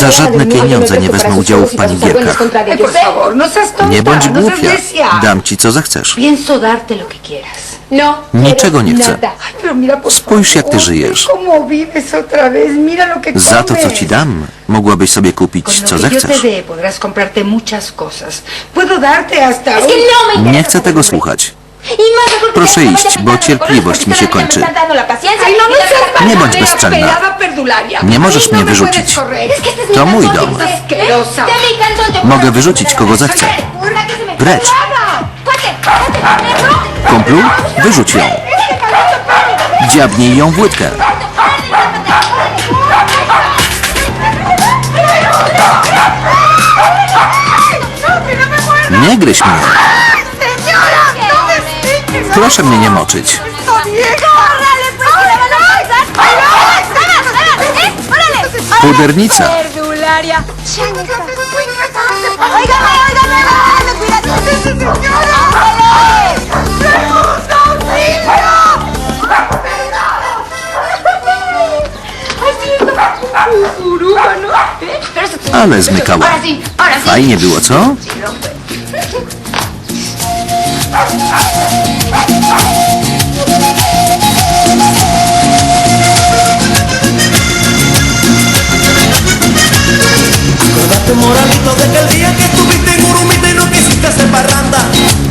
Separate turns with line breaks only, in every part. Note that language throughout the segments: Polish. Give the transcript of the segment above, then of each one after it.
Za żadne pieniądze nie wezmę udziału w pani gierkach.
Ay, por favor, no
Nie bądź
no seas
głupia. Dam ci co zechcesz.
No.
Niczego nie chcę. Spójrz, jak ty żyjesz. Za to, co ci dam, mogłabyś sobie kupić co zechcesz.
no.
Nie chcę tego słuchać. Proszę
no
iść, bo cierpliwość mi się kończy.
no, no
Nie bądź bezczelna. Nie
Ay,
możesz
no
mnie wyrzucić. To mój dom. Mogę wyrzucić kogo zechcę. Precz. Kumplu, wyrzuć ją. Dziabnij ją w łydkę. Nie gryź mnie. Proszę mnie nie moczyć. Pudernica. Ale zmykała. Fajnie było, co?
Acordate moralito de que el día que estuviste en Urumita y no quisiste hacer parranda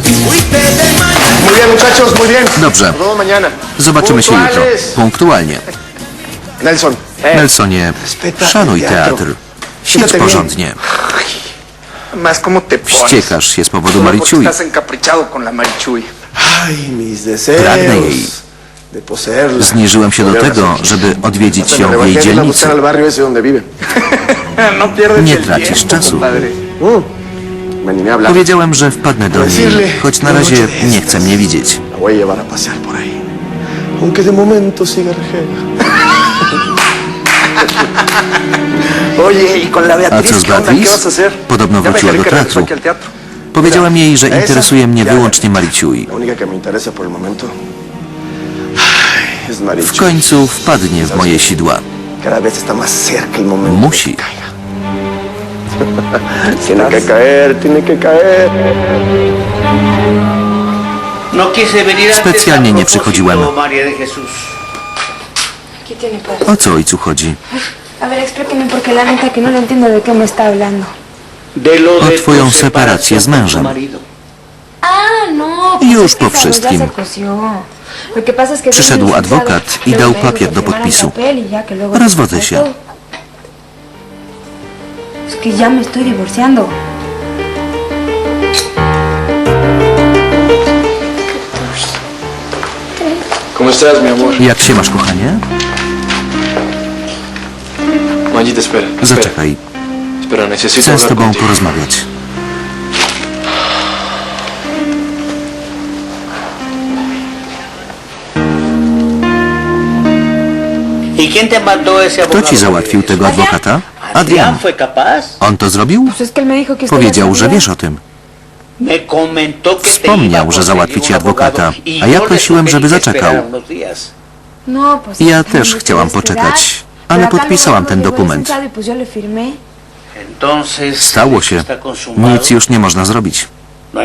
y fuiste de mañana.
Muy bien, muchachos, muy bien.
Dobrze. Zobaczymy się jutro. Punktualnie.
Nelson.
Nelsonie, szanuj teatr. Siedź porządnie.
Más cómo te pones.
Wściekasz się z powodu
Solo porque
Marichuy.
Estás encaprichado con la Marichuy.
Ay, mis deseos
Pragnę jej.
de poseerla.
Zniżyłem się do tego, żeby odwiedzić
Me
ją w jej
rebajé
dzielnicy.
buscar al barrio ese donde vive.
no pierdes
Nie
el
tracisz
tiempo,
czasu.
compadre.
Mm. Me animé a hablar.
Powiedziałem, że wpadnę do niej, choć na razie nie chce mnie widzieć.
La voy a llevar a pasear por ahí. Aunque de momento siga rejega. Oye, ¿y con la
A
Beatriz
co z
qué onda? ¿Qué
Beatriz?
vas a hacer?
Podobno
Ya me
wróciła do
que regresó
teatru.
aquí al teatro.
Powiedziałem jej, że interesuje mnie wyłącznie Mariciuj.
La única que me interesa por el momento ay, es Marichu.
W końcu wpadnie w moje sidła.
Cada vez está más cerca el momento.
Musi.
de que caiga. tiene que caer, tiene que caer.
No quise venir antes
Specjalnie
a
nie
propósito,
przychodziłem. O co ojcu chodzi?
A ver, explíqueme porque la neta que no le entiendo de qué me está hablando.
De lo
O
de
twoją
tu
separację z mężem.
marido.
Ah, no.
Już
es que
po
esa
wszystkim.
se coció. Lo que pasa es que
Przyszedł adwokat i
luego
dał
me dijo
papier
que
do
firmara el
podpisu.
papel y ya que luego
Rozwodzę się.
todo. Es que ya me estoy divorciando.
¿Cómo estás, mi amor?
Jak się masz, kochanie? Zaczekaj, chcę z tobą porozmawiać.
¿Y
Kto ci załatwił tego adwokata? Adrian. On to zrobił? Powiedział, że wiesz o tym. Wspomniał, że załatwi ci adwokata,
y
a ja prosiłem, żeby zaczekał.
No,
Ja
también
też
me
chciałam poczekać, ale podpisałam ten dokument. Stało się. Nic już nie można zrobić.
No.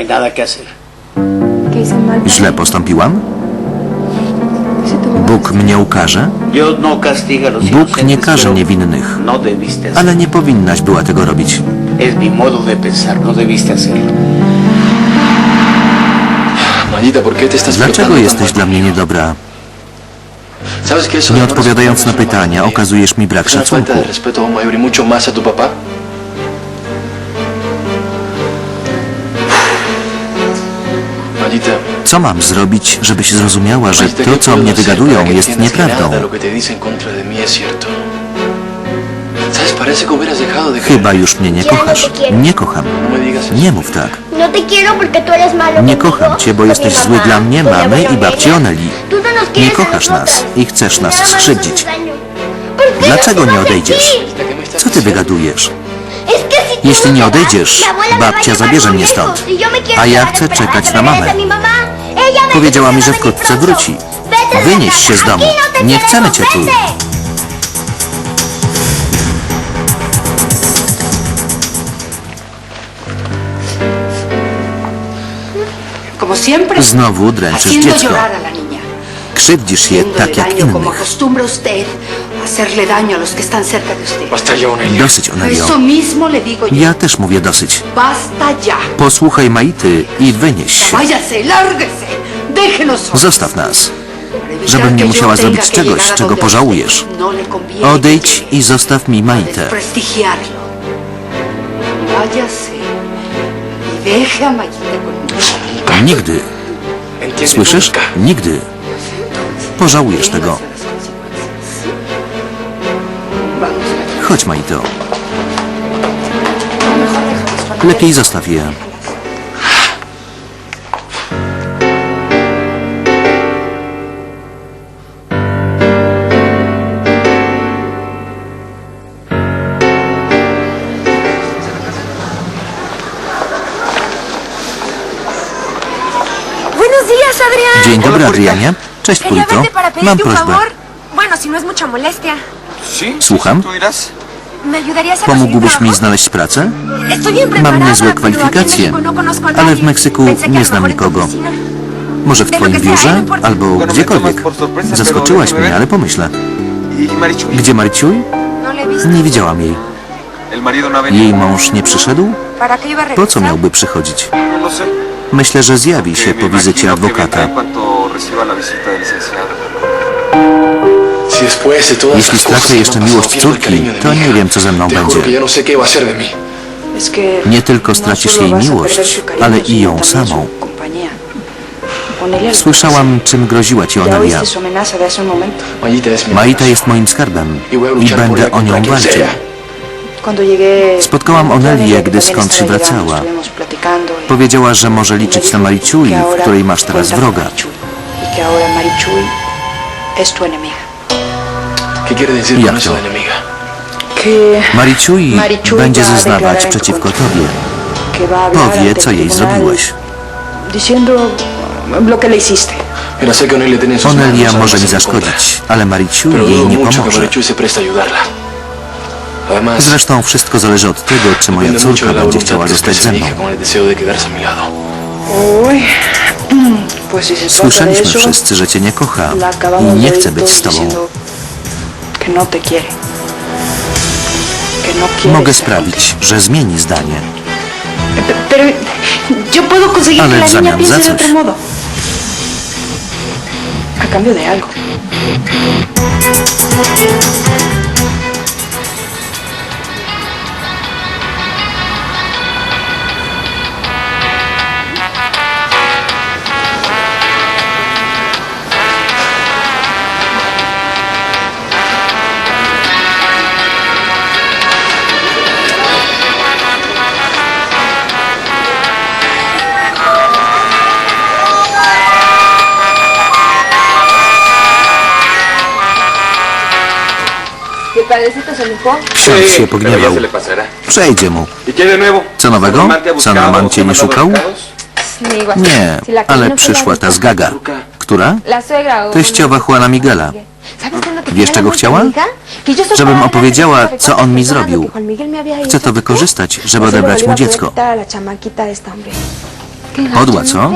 Źle postąpiłam? Bóg mnie ukarze?
No
Bóg nie karze niewinnych.
No.
Ale nie powinnaś była tego robić.
Es mi modo de pensar, no debiste hacerlo.
Magita, ¿por qué te estás
Dlaczego jesteś dla mnie niedobra?
¿Sabes que eso
Nie
no
odpowiadając na pytania, okazujesz mi brak szacunku. Co mam zrobić, żebyś zrozumiała, że to,
¿qué
co mnie wygadują, jest nieprawdą? Chyba już mnie nie kochasz. Nie kocham.
No.
Nie mów tak.
No
Nie kocham cię, bo jesteś zły dla mnie, mamy i babci. Oneli. Nie kochasz nas i chcesz nas skrzywdzić.
haces daño. ¿Por qué
Dlaczego nie odejdziesz?
estás
Co ty wygadujesz? Jeśli nie odejdziesz, babcia zabierze mnie stąd. A ja chcę czekać na mamę. Powiedziała mi, że wkrótce wróci. Wynieś się z domu. Nie chcemy cię tu. Znowu dręczysz dziecko.
llorar a la niña.
Krzywdzisz je tak jak
daño como
innych.
acostumbra usted a hacerle daño a los que están cerca de usted.
Basta ya, Onelia.
Dosyć, Onelio.
Eso mismo le digo yo.
Ja też mówię dosyć.
Basta ya.
Posłuchaj Maity i wynieś się.
Déjenos solos.
Zostaw nas. Żebym nie musiała zrobić czegoś, czego pożałujesz.
no
Odejdź i zostaw mi Maitę.
Váyase y deje a Mayita conmigo.
Nigdy. Słyszysz? Nigdy. Pożałujesz tego. Chodź, Maito. Lepiej zostaw je. Dzień dobry, Adrianie. Cześć,
para
Mam prośbę.
no.
Słucham?
¿Tú dirás?
¿Me ayudarías a
Pomógłbyś mi znaleźć pracę? Mam niezłe kwalifikacje,
no
ale w. Meksyku nie znam nikogo. Może w twoim biurze albo gdziekolwiek. Zaskoczyłaś mnie, ale pomyślę.
¿Y?
Gdzie Marciuj?
No.
Nie widziałam jej. Jej mąż nie przyszedł?
¿Para qué iba a
Po co miałby przychodzić? Myślę, że zjawi się po wizycie adwokata. Jeśli stracę jeszcze miłość córki, to nie wiem, co ze mną będzie.
no
Nie tylko stracisz jej miłość, ale i ją samą. Słyszałam, czym groziła ci Onelia. Maita jest moim skarbem i będę o nią walczył. Spotkałam Onelię, gdy skądś wracała.
y-
Powiedziała, że może liczyć na Mariciui,
que
w której masz teraz wroga.
Y que ahora Marichuy es tu enemiga.
¿Qué quiere decir
Jak to?
Marichuy
będzie zeznawać przeciwko tobie. Powie, co jej zrobiłeś.
Onelia
może mi zaszkodzić, ale Mariciui
Pero
jej nie pomoże. Zresztą wszystko zależy od tego, czy moja córka będzie chciała zostać ze mną. Słyszeliśmy wszyscy, że cię nie kocha i nie chce być z tobą.
no no
Mogę sprawić, że zmieni zdanie. Ale w zamian za coś.
A cambio de algo.
Ksiądz się pogniewał. Przejdzie mu.
¿Y?
Co nowego?
¿San Román te ha
San
buscado
Román
o te
cię nie szukał? Nie, ale
no
przyszła ta
rica.
z Gaga. Która? Teściowa Juana Miguela.
¿Sabes qué es lo que
Wiesz, czego chciała? Żebym opowiedziała, co on mi zrobił. Chcę to wykorzystać, żeby
No lo
odebrać mu dziecko.
quitar a la chamaquita de esta, hombre. ¿Qué
Podła, co?
¿no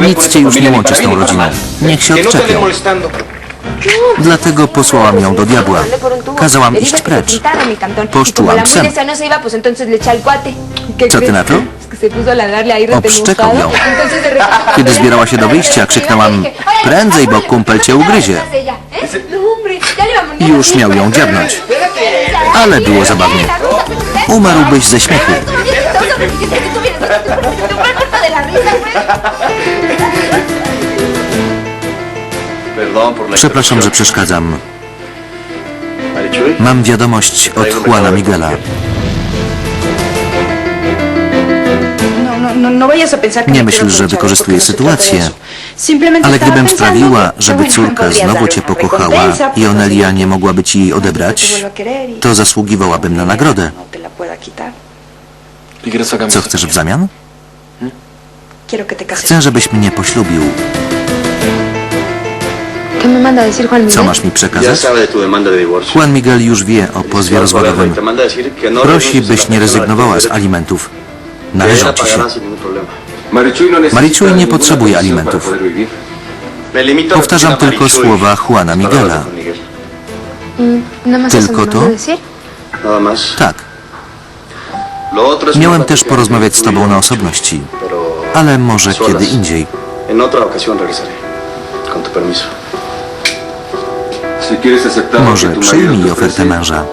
no
Nic cię już nie łączy z tą rodziną. Niech się
no
odczepią. Dlatego posłałam ją do diabła. Kazałam iść precz. Poszczułam psem.
necia no se iba, pues entonces le eché al cuate. ¿Qué
Co ty na to? Obszczekał ją. Kiedy zbierała się do wyjścia, krzyknęłam,
le dije, "Órale,
"Prędzej, bo kumpel cię ugryzie". Już miał ją dziabnąć. Ale było zabawnie. Umarłbyś ze śmiechu. Przepraszam, że przeszkadzam. Mam wiadomość od Juana Miguela.
No, no, no,
Nie myśl, że wykorzystuję sytuację. Ale gdybym sprawiła, żeby córka znowu cię pokochała i Onelia nie mogłaby ci jej odebrać,
y
to zasługiwałabym na nagrodę. Co chcesz w zamian?
Cases.
Chcę, żebyś mnie poślubił. Co masz mi przekazać? Juan Miguel już wie o pozwie rozwodowym.
No
Prosi, byś nie rezygnowała z alimentów. Należą ci się. Marichui nie potrzebuje alimentów. Powtarzam tylko słowa Juana Miguela.
¿Nada más
¿Tylko to? Tak, miałem też porozmawiać z tobą na osobności, ale może kiedy indziej.
En otra ocasión regresaré. Con tu permiso.
Może przyjmij ofertę męża.